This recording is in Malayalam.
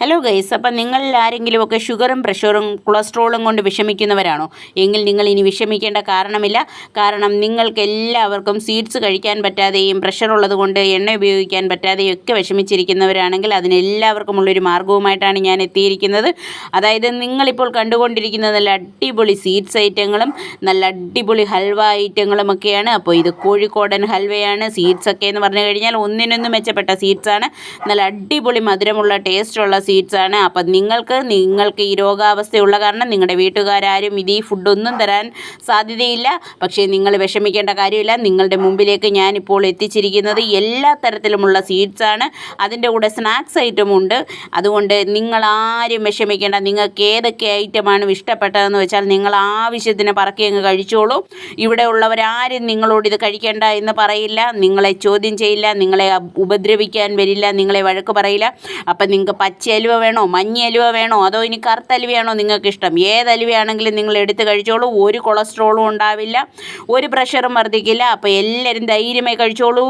ഹലോ ഗൈസ് അപ്പം നിങ്ങളിൽ ആരെങ്കിലുമൊക്കെ ഷുഗറും പ്രഷറും കൊളസ്ട്രോളും കൊണ്ട് വിഷമിക്കുന്നവരാണോ? എങ്കിൽ നിങ്ങൾ ഇനി വിഷമിക്കേണ്ട കാരണമില്ല. കാരണം നിങ്ങൾക്ക് എല്ലാവർക്കും സ്വീറ്റ്സ് കഴിക്കാൻ പറ്റാതെയും പ്രഷർ ഉള്ളതുകൊണ്ട് എണ്ണ ഉപയോഗിക്കാൻ പറ്റാതെയും ഒക്കെ വിഷമിച്ചിരിക്കുന്നവരാണെങ്കിൽ അതിനെല്ലാവർക്കും ഉള്ളൊരു മാർഗവുമായിട്ടാണ് ഞാൻ എത്തിയിരിക്കുന്നത്. അതായത് നിങ്ങളിപ്പോൾ കണ്ടുകൊണ്ടിരിക്കുന്ന നല്ല അടിപൊളി സ്വീറ്റ്സ് ഐറ്റങ്ങളും നല്ല അടിപൊളി ഹൽവ ഐറ്റങ്ങളും ഒക്കെയാണ്. അപ്പോൾ ഇത് കോഴിക്കോടൻ ഹൽവയാണ്. സ്വീറ്റ്സ് ഒക്കെ എന്ന് പറഞ്ഞു കഴിഞ്ഞാൽ ഒന്നിനൊന്നും മെച്ചപ്പെട്ട സ്വീറ്റ്സാണ് നല്ല അടിപൊളി മധുരമുള്ള ടേസ്റ്റുള്ള സ്വീറ്റ്സ് ആണ്. അപ്പം നിങ്ങൾക്ക് നിങ്ങൾക്ക് ഈ രോഗാവസ്ഥയുള്ള കാരണം നിങ്ങളുടെ വീട്ടുകാരും ഇത് ഈ ഫുഡൊന്നും തരാൻ സാധ്യതയില്ല. പക്ഷേ നിങ്ങൾ വിഷമിക്കേണ്ട കാര്യമില്ല. നിങ്ങളുടെ മുമ്പിലേക്ക് ഞാനിപ്പോൾ എത്തിച്ചിരിക്കുന്നത് എല്ലാ തരത്തിലുമുള്ള സീഡ്സ് ആണ്. അതിന്റെ കൂടെ സ്നാക്സ് ഐറ്റം ഉണ്ട്. അതുകൊണ്ട് നിങ്ങൾ ആരും വിഷമിക്കേണ്ട. നിങ്ങൾക്ക് ഏതൊക്കെ ഐറ്റമാണ് ഇഷ്ടപ്പെട്ടതെന്ന് വെച്ചാൽ നിങ്ങൾ ആവശ്യത്തിന് പറക്കി അങ്ങ് കഴിച്ചോളൂ. ഇവിടെ ഉള്ളവരാരും നിങ്ങളോട് ഇത് കഴിക്കേണ്ട എന്ന് പറയില്ല. നിങ്ങളെ ചോദ്യം ചെയ്യില്ല. നിങ്ങളെ ഉപദ്രവിക്കാൻ വരില്ല. നിങ്ങളെ വഴക്ക് പറയില്ല. അപ്പം നിങ്ങൾക്ക് പച്ച അലുവ വേണോ? മഞ്ഞ അലുവ വേണോ? അതോ ഇനി കറുത്ത അലുവയാണോ നിങ്ങൾക്ക് ഇഷ്ടം ഏത് അലുവയാണെങ്കിലും നിങ്ങൾ എടുത്ത് കഴിച്ചോളൂ. ഒരു കൊളസ്ട്രോളും ഉണ്ടാവില്ല. ഒരു പ്രഷറും വർദ്ധിക്കില്ല. അപ്പോൾ എല്ലാവരും ധൈര്യമായി കഴിച്ചോളൂ.